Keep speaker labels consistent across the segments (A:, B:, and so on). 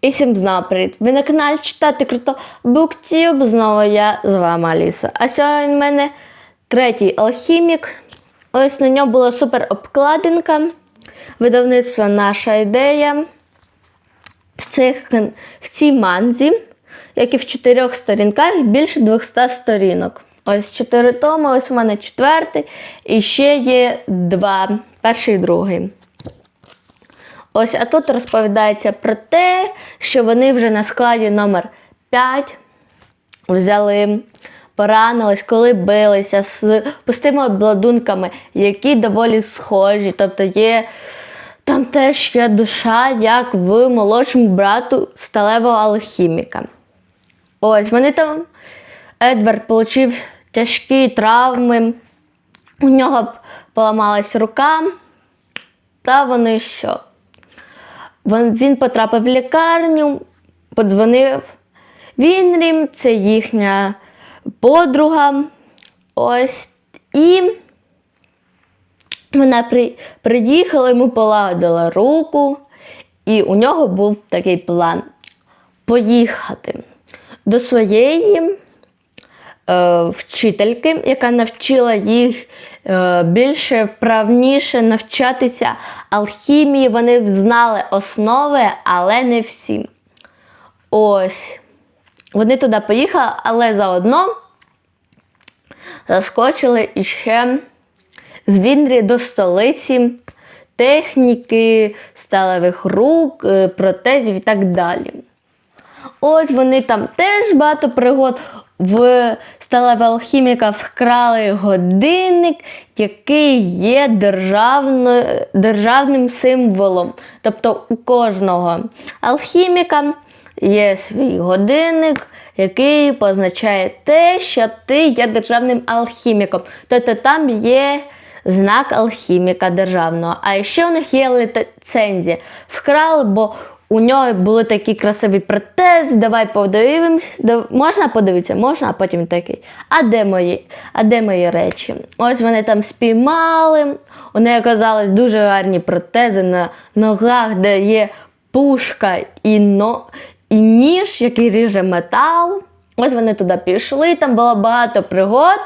A: І всім знову привіт! Ви на каналі читати круто Буктюб. Знову я з вами Аліса. А сьогодні в мене третій алхімік. Ось на ньому була супер обкладинка. Видавництво наша ідея. В, цих, в цій манзі, як і в чотирьох сторінках, більше 200 сторінок. Ось чотири томи, ось у мене четвертий. І ще є два, перший і другий. Ось, а тут розповідається про те, що вони вже на складі номер 5 взяли, поранились, коли билися з пустими обладунками, які доволі схожі. Тобто є там теж є душа, як в молодшому брату сталевого алхіміка. Ось вони там. Едвард отримав тяжкі травми, у нього поламалась рука, та вони що? Він потрапив в лікарню, подзвонив Вінрім, це їхня подруга. Ось. І вона при, приїхала, йому полагодила руку, і у нього був такий план поїхати до своєї вчительки, яка навчила їх е, більше вправніше навчатися алхімії. Вони знали основи, але не всі. Ось. Вони туди поїхали, але заодно заскочили іще з Вінрі до столиці техніки, сталевих рук, е, протезів і так далі. Ось вони там теж багато пригод. В сталевого алхіміка вкрали годинник, який є державно, державним символом. Тобто у кожного алхіміка є свій годинник, який позначає те, що ти є державним алхіміком. Тобто там є знак алхіміка державного. А ще у них є ліцензія. Вкрали, бо у нього були такі красиві протези. Давай подивимось. Можна подивитися? Можна, а потім такий. А де мої? А де мої речі? Ось вони там спіймали. У неї оказались дуже гарні протези на ногах, де є пушка і, но... і ніж, який ріже метал. Ось вони туди пішли, там було багато пригод.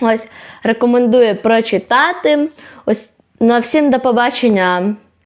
A: Ось рекомендую прочитати. Ось ну а всім до побачення.